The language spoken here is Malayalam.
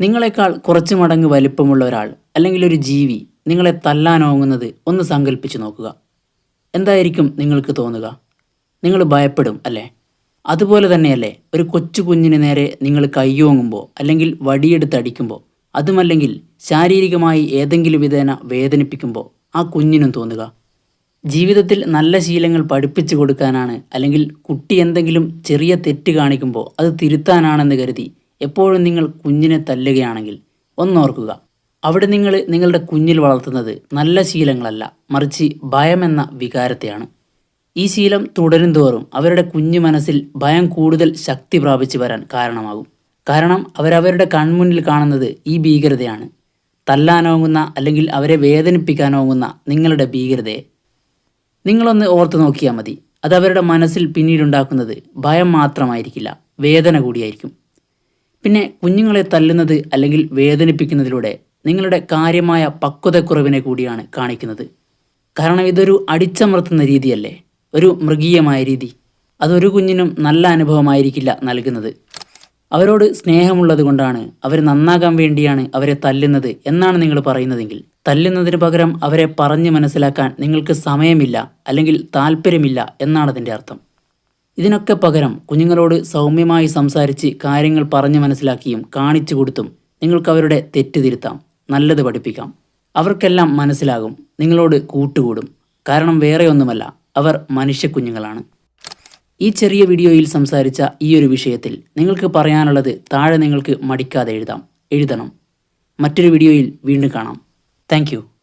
നിങ്ങളെക്കാൾ കുറച്ച് മടങ്ങ് വലിപ്പമുള്ള ഒരാൾ അല്ലെങ്കിൽ ഒരു ജീവി നിങ്ങളെ തല്ലാനോങ്ങുന്നത് ഒന്ന് സങ്കല്പിച്ച് നോക്കുക. എന്തായിരിക്കും നിങ്ങൾക്ക് തോന്നുക? നിങ്ങൾ ഭയപ്പെടും അല്ലേ? അതുപോലെ തന്നെയല്ലേ ഒരു കൊച്ചു കുഞ്ഞിന് നേരെ നിങ്ങൾ കയ്യോങ്ങുമ്പോൾ അല്ലെങ്കിൽ വടിയെടുത്ത് അടിക്കുമ്പോൾ അതുമല്ലെങ്കിൽ ശാരീരികമായി ഏതെങ്കിലും വിധേന വേദനിപ്പിക്കുമ്പോൾ ആ കുഞ്ഞിനും തോന്നുക. ജീവിതത്തിൽ നല്ല ശീലങ്ങൾ പഠിപ്പിച്ചു കൊടുക്കാനാണ് അല്ലെങ്കിൽ കുട്ടി എന്തെങ്കിലും ചെറിയ തെറ്റ് കാണിക്കുമ്പോൾ അത് തിരുത്താനാണെന്ന് കരുതി എപ്പോഴും നിങ്ങൾ കുഞ്ഞിനെ തല്ലുകയാണെങ്കിൽ ഒന്നോർക്കുക. അവിടെ നിങ്ങൾ നിങ്ങളുടെ കുഞ്ഞിൽ വളർത്തുന്നത് നല്ല ശീലങ്ങളല്ല മറിച്ച് ഭയമെന്ന വികാരത്തെയാണ്. ഈ ശീലം തുടരും തോറും അവരുടെ കുഞ്ഞു മനസ്സിൽ ഭയം കൂടുതൽ ശക്തി പ്രാപിച്ചു വരാൻ കാരണമാകും. കാരണം അവരവരുടെ കൺമുന്നിൽ കാണുന്നത് ഈ ഭീകരതയാണ്. തല്ലാനോങ്ങുന്ന അല്ലെങ്കിൽ അവരെ വേദനിപ്പിക്കാനോങ്ങുന്ന നിങ്ങളുടെ ഭീകരതയെ. നിങ്ങളൊന്ന് ഓർത്തു നോക്കിയാൽ മതി. അത് അവരുടെ മനസ്സിൽ പിന്നീടുണ്ടാക്കുന്നത് ഭയം മാത്രമായിരിക്കില്ല വേദന കൂടിയായിരിക്കും. പിന്നെ കുഞ്ഞുങ്ങളെ തല്ലുന്നത് അല്ലെങ്കിൽ വേദനിപ്പിക്കുന്നതിലൂടെ നിങ്ങളുടെ കാര്യമായ പക്വതക്കുറവിനെ കൂടിയാണ് കാണിക്കുന്നത്. കാരണം ഇതൊരു അടിച്ചമർത്തുന്ന രീതിയല്ലേ? ഒരു മൃഗീയമായ രീതി. അതൊരു കുഞ്ഞിനും നല്ല അനുഭവമായിരിക്കില്ല നൽകുന്നത്. അവരോട് സ്നേഹമുള്ളത് കൊണ്ടാണ് അവർ നന്നാകാൻ വേണ്ടിയാണ് അവരെ തല്ലുന്നത് എന്നാണ് നിങ്ങൾ പറയുന്നതെങ്കിൽ തല്ലുന്നതിന് പകരം അവരെ പറഞ്ഞ് മനസ്സിലാക്കാൻ നിങ്ങൾക്ക് സമയമില്ല അല്ലെങ്കിൽ താല്പര്യമില്ല എന്നാണ് അതിന്റെ അർത്ഥം. ഇതിനൊക്കെ പകരം കുഞ്ഞുങ്ങളോട് സൗമ്യമായി സംസാരിച്ച് കാര്യങ്ങൾ പറഞ്ഞു മനസ്സിലാക്കിയും കാണിച്ചു കൊടുത്തും നിങ്ങൾക്ക് അവരുടെ തെറ്റ് തിരുത്താം നല്ലത് പഠിപ്പിക്കാം. അവർക്കെല്ലാം മനസ്സിലാകും നിങ്ങളോട് കൂട്ടുകൂടും. കാരണം വേറെ ഒന്നുമല്ല അവർ മനുഷ്യ കുഞ്ഞുങ്ങളാണ്. ഈ ചെറിയ വീഡിയോയിൽ സംസാരിച്ച ഈ ഒരു വിഷയത്തിൽ നിങ്ങൾക്ക് പറയാനുള്ളത് താഴെ നിങ്ങൾക്ക് മടിക്കാതെ എഴുതാം. എഴുതണം. മറ്റൊരു വീഡിയോയിൽ വീണ്ടും കാണാം. താങ്ക്